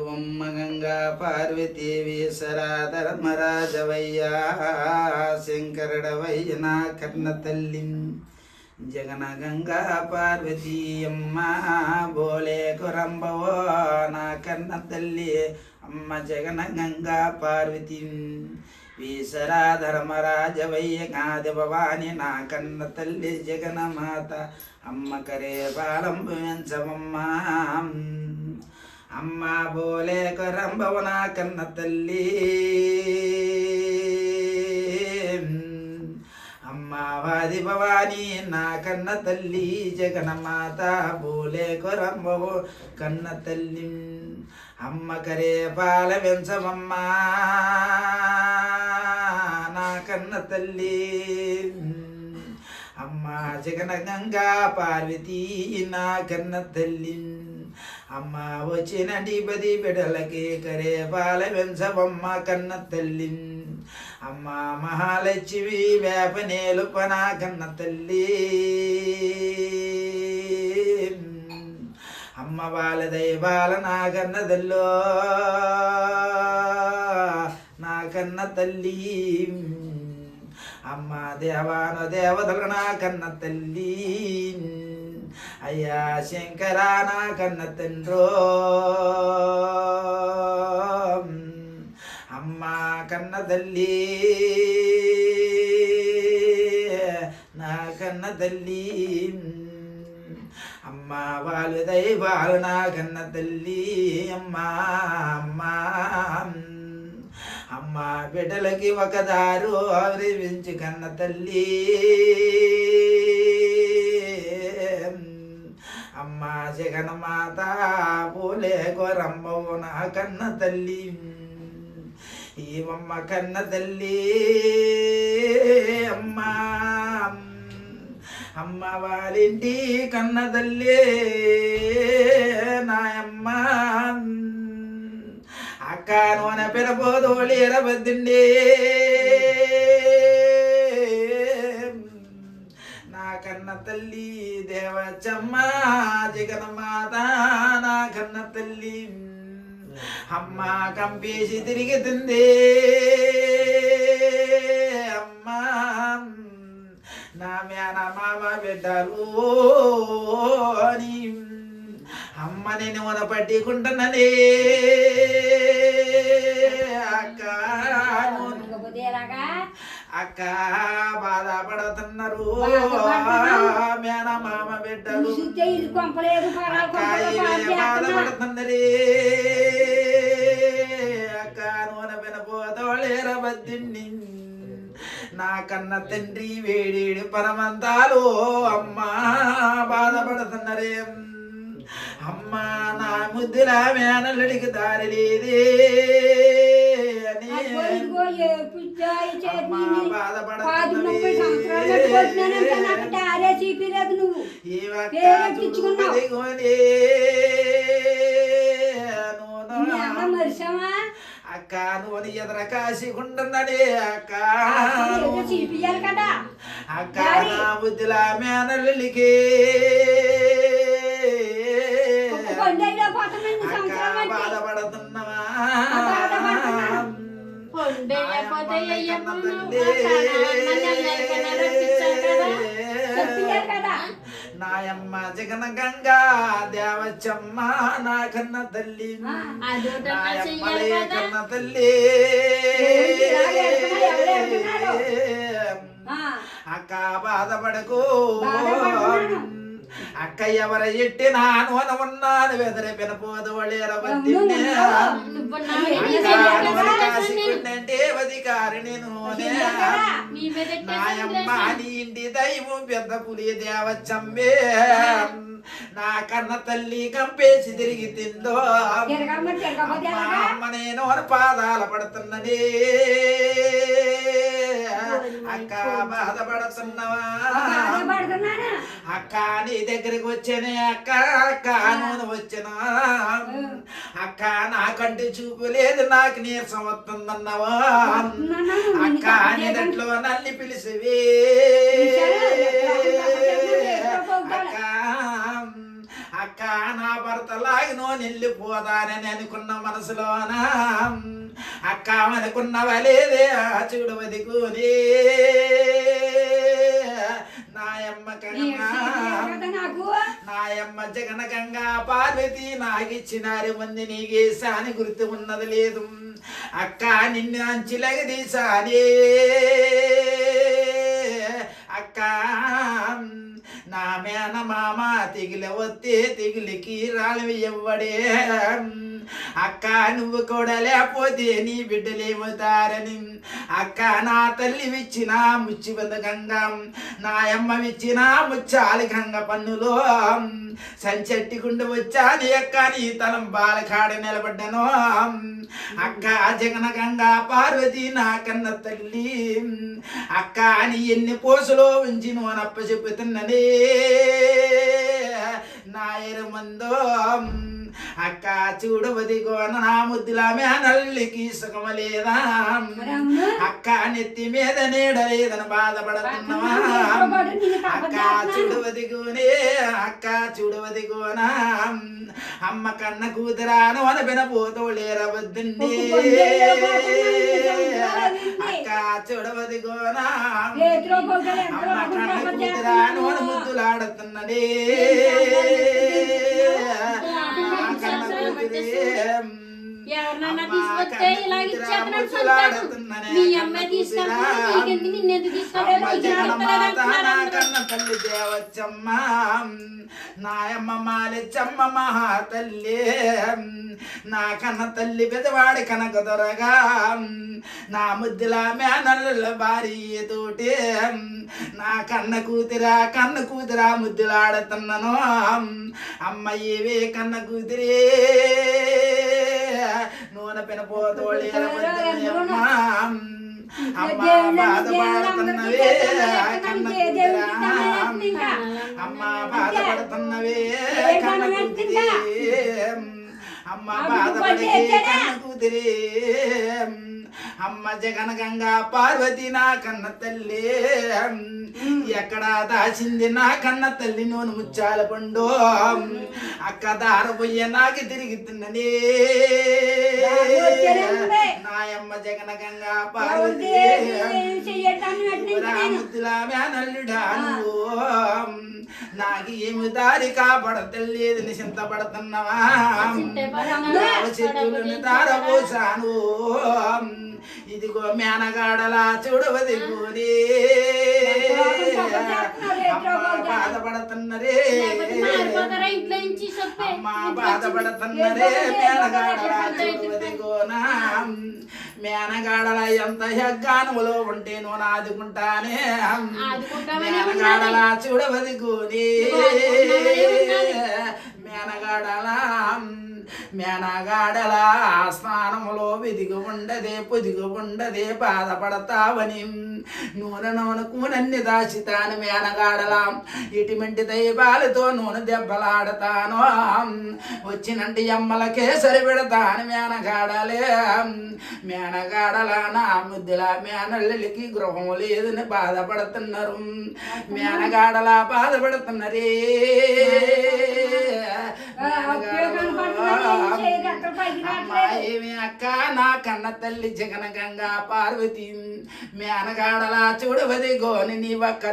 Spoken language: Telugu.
ఓం గంగా పార్వతీ వీసరా ధర్మరాజవయ్యా శంకరడవయ్య నా కర్ణ తల్లి జగన గంగా పార్వతీ అమ్మ బోలే కురంబవో నా కన్న తల్లి అమ్మ జగన గంగా పార్వతి. వీసరాధర్మరాజవయ్య కాది భవాని నా కన్న తల్లి జగన మాత అమ్మ కరే పాలం పెంచవమ్మ అమ్మ బోలే కొరంబవ నా కన్న తల్లి అమ్మ వాది భవాని నా కన్న తల్లి జగన్మాత బోలే కొరంబవు కన్న తల్లి అమ్మ కరే పాల వెంచమమ్మ నా కన్న తల్లి అమ్మ జగన గంగా పార్వతీ నా కన్న తల్లి అమ్మ వచ్చిన పది బిడలకి కరే పాల వెంచవమ్మ కన్న తల్లి. అమ్మ మహాలక్ష్మి వేపనేలు పనా కన్న తల్లి. అమ్మ వాళ్ళ దైవాల నా కన్న తల్లో నా కన్న తల్లి. అమ్మ దేవాన దేవతలు నా కన్న తల్లి. అయ్యా శంకరా నా కన్న తండ్రో. అమ్మ కన్న తల్లి. నా కన్న తల్లి. అమ్మ వాళ్ళు దైవాలు నా కన్న తల్లి. అమ్మ అమ్మ. అమ్మ బిడ్డలకి ఒక దారు ఆవిరించి కన్న తల్లి. అమ్మ జగన్మాత పూలే గోరమ్మవు నా కన్న తల్లి. ఏమమ్మ కన్న తల్లి. అమ్మ అమ్మ వారింటి కన్న తల్లి. నాయమ్మ అక్క నూనె పెరబోదోళి ఎరబద్దిండి. దేవచమ్మ జగన్మాత నా కన్న తల్లి అమ్మ కంపేసి తిరిగితుంది అమ్మ నా మేన మామ బిడ్డలు అని అమ్మ నేను మన పట్టికుంటున్ననే అక్క బాధపడుతున్నారు. బాధపడుతున్నారు. మేన మామ బిడ్డలు. అక్క. బాధపడుతున్నది అక్క నూనె వినపోతోళేర బద్దిండి నా కన్న తండ్రి వేడేడు పరమంతాలు. అమ్మా బాధపడుతున్నరే. అమ్మా నా ముద్దుల మేనల్లుడికి దారి లేదే. అని డారే చీపిలేదు నువ్వు. నీ మరిసామా అక్క నూనె ఎదర కాసి ఉంటున్నదే అక్క చీపియాలి కదా. అక్క. నా బుద్ధిల మేనల్లికి బాధపడుతున్నవా. కదా నాయమ్మ జగన గంగా దేవచ్చమ్మ నా కన్న తల్లి కదా. కన్న తల్లి అక్క బాధపడకు. అక్క ఎవర? ఎట్టి నాను. అని ఉన్నాను వెదర వినపోదు నాయమ్మ నీ ఇంటి దైవం పెద్ద పులి దేవచ్చమ్మే. నా కన్న తల్లి కంపేసి తిరిగి తిందో. అమ్మ, నేను అని పాదాల పడుతున్నది. అక్క బాధపడుతున్నవా? అక్క నీ దగ్గరికి వచ్చానే అక్క అక్క నూనె వచ్చాను? అక్క నాకంటే చూపు లేదు నాకు నీరసం వస్తుందన్నావా. అక్క నీ దాంట్లో నల్లి పిలిచివి పిలిచాను. ఎక్కడ ఉంటావు? ఎక్కడ ఉంటావు? అక్క నా భర్త లాగినో వెళ్ళిపోదానని అనుకున్న మనసులోన అక్క అనుకున్నవలేదే చూడవది కూని నాయమ్మ కన్నా నాయమ్మ జగన గంగా పార్వతి నాకిచ్చినారు మంది నీకేసాని గుర్తు ఉన్నది లేదు. అక్క నిన్ను అంచిలగదీసానే అక్క నా మేన మామ తిగిలి వస్తే తిగిలికి రాలివి ఎవ్వడే. అక్క నువ్వు కూడా లేకపోతే నీ బిడ్డలేమవుతారని అక్క నా తల్లి విచ్చిన ముచ్చి గంగం నా అమ్మ విచ్చిన ముచ్చాలి గంగ పన్నులో. సంచెట్టి గుండె వచ్చాది అక్క నీ తలం బాలకాడ నిలబడ్డను. అక్క జగన గంగా పార్వతి నా కన్న తల్లి. అక్క అని ఎన్ని పోసులో ఉంచి నోనప్ప చెప్పుతున్ననే నాయరమందో అక్క చూడవది గోన నా ముద్దుల మేనల్లికి సుఖమలేదా. అక్క నెత్తి మీద నీడలేదని బాధపడుతున్నావా? అక్క కాపాడుతున్నాను. చూడవది గోనే అక్క చూడవది గోనా అమ్మ కన్న కూతురాను అని వినపోతోలేర వద్దండి ఒక పొద్దులో పోతున్నాను, అక్క చూడవది గోనా చేతిలో పొగలు ఎంతో అమ్మ కన్న కూతురాను. ముద్దులాడుతున్నది. తీసుకొస్తే ఇలాగ మీ అమ్మాయి తల్లి దేవచ్చమ్మ. నాయమ్మ మాలెచ్చమ్మ మహా తల్లి నా కన్న తల్లి పెదవాడి కనక దొరగా. నా ముద్దుల మేనల్ల భార్య తోటి. నా కన్న కూతురా కన్న కూతురా ముద్దులాడుతున్నాను. అమ్మ ఏవే కన్న కూతురే? నూనె పెనపోతోళి అమ్మ బాధపడుతున్నవే అమ్మ బాధపడుతున్నవే కన్న కూతురే అమ్మ బాధపడే కన్న కూతురే అమ్మ జగన గంగా పార్వతి నా కన్న తల్లి ఎక్కడ దాచింది నా కన్న తల్లి నూనె ముచ్చాల పండు. అక్క దార పొయ్య నాకు తిరిగి తిన్ననే నాయమ్మ జగన గంగా పార్వతి రాముద్దులా మేనల్లుడాను నాకు ఏమి దారి కాపాడతలేదని చింతపడుతున్నావా? చెట్టులను ఇదిగో మేనగాడలా చూడవది బాధపడుతున్నరే. అమ్మ బాధపడుతున్నరే. మేనగాడలా చూడవది గోనా మేనగాడల ఎంత యజ్ఞానములో ఉంటే నూనె ఆదుకుంటానే. ఆదుకుంటామనే మేనగాడల చూడవది గోని మేనగాడల మేనగాడల స్నానములో వెదిగి ఉండదే పొదిగి ఉండదే బాధపడతావని. నూనె నూనెకు నన్ను దాచితాను మేనగాడల. ఇటువంటి దైవాలతో నూనె దెబ్బలాడతాను. వచ్చినంటి అమ్మలకే సరిపెడతాను మేనగాడలే. మేనగాడల నా ముద్దుల మేనల్లికి గృహం లేదని బాధపడుతున్నారు. మేనగాడల బాధపడుతున్నరే. అమ్మాయి అక్క? నా కన్న తల్లి జగన గంగా పార్వతి మేనగాడలా చూడవది గోని నీ ఒక్క